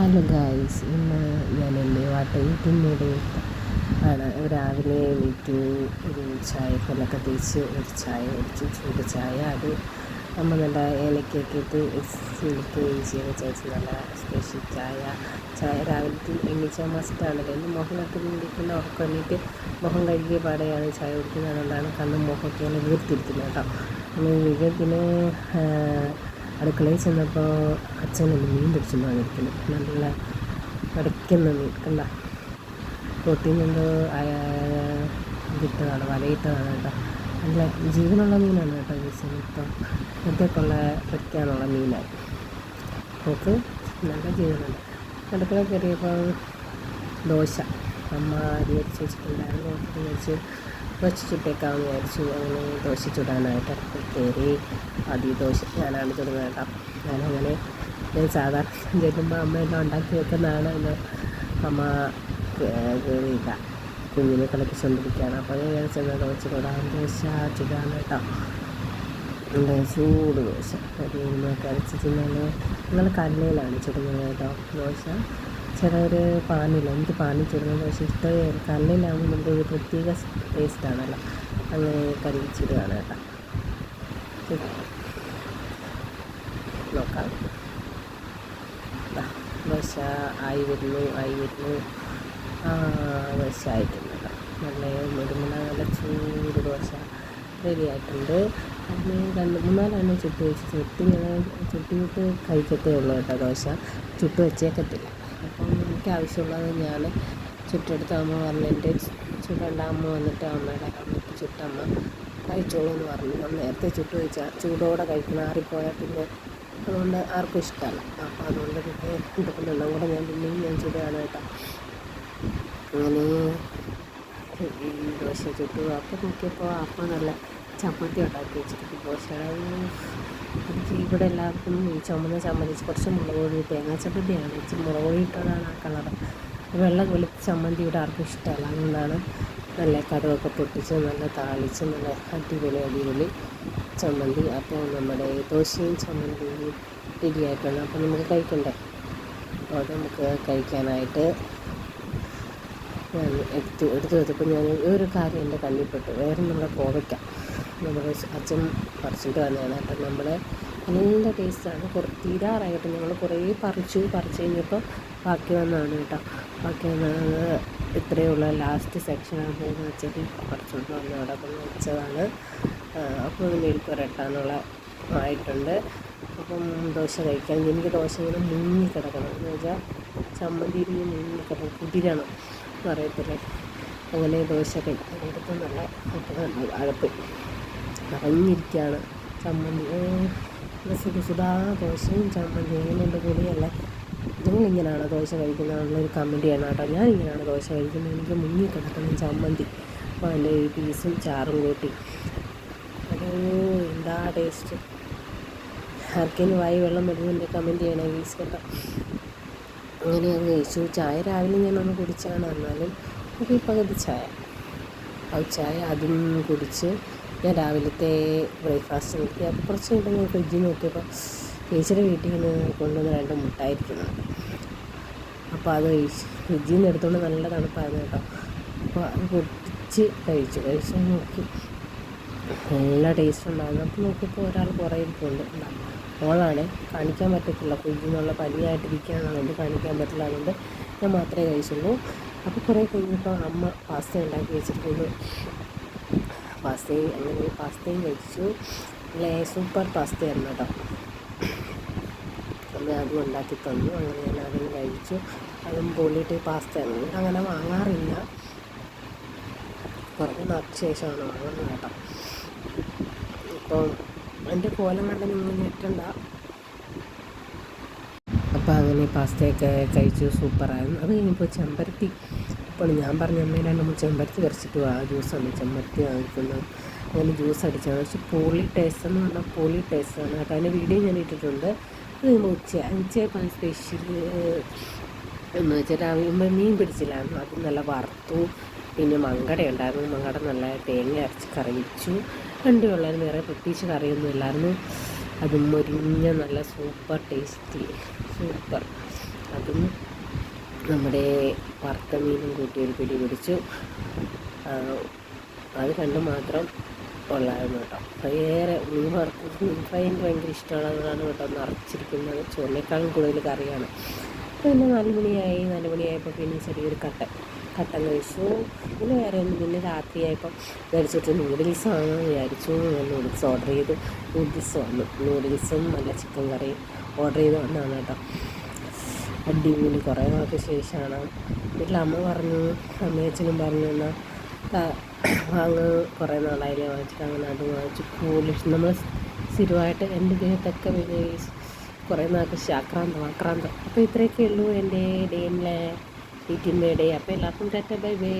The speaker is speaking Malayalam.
ഹലോ ഗായ്സ് ഇന്ന് ഞാൻ എന്റെ വാട്ടയിട്ടിന്റെ ആണ് രാവിലെ എണീറ്റ് ഒരു ചായക്കല്ലൊക്കെ തേച്ച് ഒരു ചായ കുടിച്ച് ചൂട് ചായ. അത് നമ്മൾ നല്ല ഏലക്കൊക്കെ ഇട്ട് സിലിക്ക് ഈസിയൊക്കെ ചേർത്ത് നല്ല സ്പെഷ്യൽ ചായ. ചായ രാവിലത്തെ എണീച്ച മസ്റ്റാണല്ലോ എന്റെ മുഖമൊക്കെ ഇരിക്കുന്ന ഉറക്കം എണീറ്റ് മുഖം കഴുകിയ പാടെയാണ് ചായ കുടിക്കുന്നത്. അതുകൊണ്ടാണ് കണ്ണും മുഖമൊക്കെ വീർത്തിരിക്കുന്നത് കേട്ടോ. പിന്നെ അടുക്കളയിൽ ചെന്നപ്പോൾ അച്ഛൻ ഒന്ന് മീൻ പിടിച്ചു വന്നിരിക്കുന്നു നല്ല അടയ്ക്കുന്ന മീൻ കണ്ട? പൊട്ടിൽ നിന്ന് ഇതിട്ടതാണ് വലയിട്ടതാണ് കേട്ടോ. നല്ല ജീവനുള്ള മീനാണ് കേട്ടോ ഈ ഇപ്പം ഇതൊക്കെയുള്ള പഠിക്കാനുള്ള മീനായി നോക്ക് നല്ല ജീവനുണ്ട്. അടുക്കള കയറിയപ്പോൾ ദോശ. അമ്മ അരി അരിച്ച് വെച്ചിട്ടുണ്ടായിരുന്നു. അരി വെച്ച് വെച്ച് ചുട്ടേക്കാമെന്ന് വിചാരിച്ചു. അങ്ങനെ ദോശ ചുടാനായിട്ട് അടുക്കള കയറി. ആദ്യം ദോശ ഞാനാണ് ചുടുന്നത് കേട്ടോ ഞാനങ്ങനെ ഞാൻ സാധാരണ ചെല്ലുമ്പോൾ അമ്മയെല്ലാം ഉണ്ടാക്കി വെക്കുന്നതാണ് എന്ന് അമ്മ കയറിയില്ല കുഞ്ഞിനെ കളിപ്പിച്ചുകൊണ്ടിരിക്കുകയാണ് അപ്പോൾ ഞാൻ വിചാരിച്ചത് ദോശ ചുടാൻ ദോശ? ചുടാണ് കേട്ടോ. ചൂട് ദോശ? കരച്ച് തിന്നാൻ നിങ്ങൾ കല്ലയിലാണ് ചുടുന്നത് കേട്ടോ ദോശ. ചിലവർ പാനില്ല. എനിക്ക് പാനിൽ ചുടുന്ന ദോശ ഇഷ്ടമേ കല്ലിലാകുമ്പോൾ നമുക്ക് ഒരു പ്രത്യേക ടേസ്റ്റാണല്ലോ അങ്ങനെ കരിച്ചിടുകയാണ് കേട്ടോ. നോക്കാം ദോശ ആയി വരുന്നു ആയി വരുന്നു ദോശ ആയിട്ടുണ്ട് നല്ല മുരുമുള നല്ല ചൂട് ദോശ റെഡി ആയിട്ടുണ്ട് അതിന് രണ്ട് മൂന്നാലെണ്ണം ചുട്ട് വെച്ച്? ചുട്ടി ചുട്ടിയിട്ട് കഴിക്കത്തേ ഉള്ളൂ കേട്ടോ ദോശ. ചുട്ട് വെച്ചേക്കത്തില്ല. അപ്പം എനിക്ക് ആവശ്യമുള്ളത് ഞാൻ ചുറ്റെടുത്ത അമ്മ പറഞ്ഞിട്ട് ചുടണ്ട അമ്മ വന്നിട്ട് അമ്മയുടെ അമ്മയ്ക്ക് ചുട്ടമ്മ കഴിച്ചോളൂ എന്ന് പറഞ്ഞു. നേരത്തെ ചുട്ട് വെച്ചാൽ ചൂടോടെ കഴിക്കണം ആറിപ്പോയാൽ പിന്നെ അതുകൊണ്ട് ആർക്കും ഇഷ്ടമല്ല. അപ്പോൾ അതുകൊണ്ട് പിന്നെ ഇതുകൊണ്ടെല്ലാം കൂടെ ഞാൻ പിന്നെയും ഞാൻ ചെയ്തതാണ് കേട്ടോ. അങ്ങനെ ദോശ ചുട്ടു. അപ്പം നോക്കിയപ്പോൾ അപ്പം നല്ല ചമ്മന്തി ഉണ്ടാക്കി വെച്ചിട്ട് ദോശയുടെ എനിക്ക് ഇവിടെ എല്ലാവർക്കും ഈ ചുമന്ന ചമ്മന്തി കുറച്ച് മുളക് പൊടി തേങ്ങാ ചമ്മന്തിയാണ് ഇച്ചിരി മുളക് പൊടി ഇട്ടതാണ് ആ കളർ വെള്ളം വെളുത്ത ചമ്മന്തി ഇവിടെ ആർക്കും ഇഷ്ടമല്ല. അതുകൊണ്ടാണ് നല്ല കടമൊക്കെ പൊട്ടിച്ച് നല്ല താളിച്ച് നല്ല അടിപൊളി അടിപൊളി ചമ്മന്തി. അപ്പോൾ നമ്മുടെ ദോശയും ചമ്മന്തിയും റെഡിയായിട്ടുണ്ട്. അപ്പോൾ നമുക്ക് കഴിക്കണ്ടേ? അപ്പോൾ നമുക്ക് കഴിക്കാനായിട്ട് ഞാൻ എടുത്തു എടുത്തു വെച്ചപ്പോൾ ഞാൻ ഒരു കാര്യം എന്റെ കണ്ണിൽപ്പെട്ടു വേറെ നമ്മുടെ കോവയ്ക്ക. നമ്മുടെ അച്ഛൻ പറിച്ചിട്ട് വന്നതാണ്. അപ്പം നമ്മൾ നല്ല ടേസ്റ്റാണ്. കുറേ തീരാറായിട്ട്. ഞങ്ങൾ കുറേ പറിച്ചു പറിച്ച് കഴിഞ്ഞപ്പോൾ ബാക്കി വന്നതാണ് കേട്ടോ. ബാക്കി വന്നത് ഇത്രയേ ഉള്ളൂ. ലാസ്റ്റ് സെക്ഷനാണ് പോകുന്ന വെച്ചിട്ട് പറിച്ചുകൊണ്ട് വന്ന്. അവിടെ കൊണ്ട് വെച്ചതാണ്. അപ്പോൾ ഇതിലേക്ക് പുരട്ടാനുള്ള ആയിട്ടുണ്ട്. അപ്പം ദോശ കഴിക്കാൻ എനിക്ക് ദോശ ഇങ്ങനെ മുങ്ങി കിടക്കണം. എന്ന് വെച്ചാൽ ചമ്മന്തി മുങ്ങി കിടക്കണം. കുതിരണം. പറയത്തില്ലേ? അങ്ങനെ ദോശ കഴിക്കാൻ എടുത്ത് നല്ല അകത്ത് അറിഞ്ഞിരിക്കുകയാണ് ചമ്മന്തി. സുഖ സുധാ ദോശയും ചമ്മന്തി എങ്ങനെയുണ്ട് കൂടിയല്ലേ? നിങ്ങളിങ്ങനെയാണ് ദോശ കഴിക്കുന്നതെന്നുള്ളൊരു കമന്റ് ചെയ്യണം കേട്ടോ. ഞാൻ ഇങ്ങനെയാണ് ദോശ കഴിക്കുന്നത് എനിക്ക് മുന്നിൽ കിടക്കണം ചമ്മന്തി. അപ്പോൾ അതിന്റെ ഒരു പീസും ചാറും കൂട്ടി. അതോ എന്താ ടേസ്റ്റ് ആർക്കെങ്കിലും വായി വെള്ളം വരുന്നതിന്റെ കമന്റ് ചെയ്യണേ വീസ് കേട്ടോ. അങ്ങനെ അത് കഴിച്ചു. ചായ രാവിലെ ഞാൻ ഒന്ന് കുടിച്ചാണ്. എന്നാലും ഒരു പകുതി ചായ. ആ ചായ അതും കുടിച്ച് ഞാൻ രാവിലത്തെ ബ്രേക്ക്ഫാസ്റ്റ് കുറച്ച് ഞാൻ ഫ്രിഡ്ജിൽ നോക്കിയപ്പോൾ ചേച്ചിയുടെ വീട്ടിൽ നിന്ന് കൊണ്ടുവന്ന രണ്ട് മുട്ടായിരിക്കുന്നുണ്ട് അപ്പോൾ അത് ഫ്രിഡ്ജിൽ നിന്ന് എടുത്തുകൊണ്ട് നല്ല തണുപ്പായിരുന്നു കേട്ടോ. അപ്പോൾ അത് പൊട്ടിച്ച് കഴിച്ചു. കഴിച്ച് നോക്കി. നല്ല ടേസ്റ്റ് ഉണ്ടായിരുന്നു. അപ്പോൾ നോക്കിയപ്പോൾ ഒരാൾ കുറേ ഇരിപ്പുണ്ട്. മോളാണ്. കാണിക്കാൻ പറ്റത്തില്ല. ഫ്രിഡ്ജിൽ നിന്നുള്ള പനിയായിട്ടിരിക്കുകയാണെന്നുകൊണ്ട് കാണിക്കാൻ പറ്റില്ല അതുകൊണ്ട് ഞാൻ മാത്രമേ കഴിച്ചുള്ളൂ. അപ്പോൾ കുറേ കഴിഞ്ഞപ്പോൾ അമ്മ പാസ്ത ഉണ്ടാക്കി വെച്ചിട്ടുണ്ട് പാസ്തയും അങ്ങനെ പാസ്തയും കഴിച്ചു. അല്ലേ സൂപ്പർ പാസ്തയായിരുന്നു കേട്ടോ. അമ്മ അതും ഉണ്ടാക്കി തന്നു. അങ്ങനെ ഞാൻ അതും കഴിച്ചു. അതും പൊള്ളിയിട്ട് പാസ്തയാണ് അങ്ങനെ വാങ്ങാറില്ല. കുറച്ച് നാൾക്ക് ശേഷമാണ് വാങ്ങുന്നത് കേട്ടോ. ഇപ്പം എന്റെ കോലം കണ്ട് നിങ്ങൾ ഞെട്ടണ്ട. അങ്ങനെ പാസ്തയൊക്കെ കഴിച്ചു സൂപ്പറായിരുന്നു. അത് കഴിഞ്ഞപ്പോൾ ചെമ്പരത്തി അപ്പോൾ ഞാൻ പറഞ്ഞ അമ്മ രണ്ട് മൂന്ന് ചെമ്പരത്തി പറിച്ചിട്ട് ആ ജ്യൂസാണ് ചെമ്പരത്തി വാങ്ങിക്കുന്നത് അങ്ങനെ ജ്യൂസ് അടിച്ചാണ്. പക്ഷെ പോളി ടേസ്റ്റ് എന്ന് പറഞ്ഞാൽ പോളി ടേസ്റ്റാണ് കേട്ടോ അതിന്റെ വീഡിയോ ഞാൻ ഇട്ടിട്ടുണ്ട്. അത് കഴിയുമ്പോൾ ഉച്ച ഉച്ചയപ്പോൾ സ്പെഷ്യൽ എന്ന് വെച്ചാൽ രാവിലെ മീൻ പിടിച്ചില്ലായിരുന്നു. അത് നല്ല വറുത്തു പിന്നെ മങ്കട ഉണ്ടായിരുന്നു. മങ്കട നല്ല തേങ്ങ അരച്ച് കറി വെച്ചു. രണ്ടേ വേറെ പ്രത്യേകിച്ച് കറിയൊന്നും ഇല്ലായിരുന്നു. അതും മുരിഞ്ഞ നല്ല സൂപ്പർ ടേസ്റ്റി സൂപ്പർ അതും നമ്മുടെ വറുത്ത മീനും കൂട്ടി ഒരു പിടി പിടിച്ചു. അത് കണ്ട് മാത്രം കൊള്ളായിരുന്നു കേട്ടോ. വേറെ മീൻ വറുത്തത് മീൻ ഫ്രൈ എനിക്ക് ഭയങ്കര ഇഷ്ടമുള്ളതാണ് കേട്ടോ നിറച്ചിരിക്കുന്നത് ചോറിനേക്കാളും കൂടുതൽ കറിയാണ്. പിന്നെ നാല് മണിയായി നാല് മണിയായപ്പോൾ പിന്നെ ചെറിയൊരു കട്ടൻ. കട്ടൻ കഴിച്ചു. പിന്നെ വേറെ ഒന്നും പിന്നെ രാത്രിയായപ്പോൾ മേടിച്ചിട്ട് നൂഡിൽസ് ആണെന്ന് വിചാരിച്ചു. ഞാൻ നൂഡിൽസ് ഓർഡർ ചെയ്തു. നൂഡിൽസ് വന്നു. നൂഡിൽസും നല്ല ചിക്കൻ കറിയും ഓർഡർ ചെയ്ത് വന്നതാണ് കേട്ടോ. അടിപൊളി. കുറേ നാൾക്ക് ശേഷമാണ്. വീട്ടിൽ അമ്മ പറഞ്ഞു അമ്മയച്ഛനും പറഞ്ഞു എന്നാൽ വാങ്ങ്. കുറേ നാളായില്ലേ വാങ്ങിച്ചിട്ട് അങ്ങനെ അത് വാങ്ങിച്ചു. കൂടുതൽ നമ്മൾ സ്ഥിരമായിട്ട് എന്റെ ദേഹത്തൊക്കെ വിജയിച്ചു കുറേ നാൾക്ക് ആക്രാന്തം ആക്രാന്തം. അപ്പോൾ ഇത്രയൊക്കെ ഉള്ളൂ എന്റെ ഡേ ഇൻ ഡേ അപ്പോൾ എല്ലാവർക്കും ടാറ്റ ബൈ ബൈ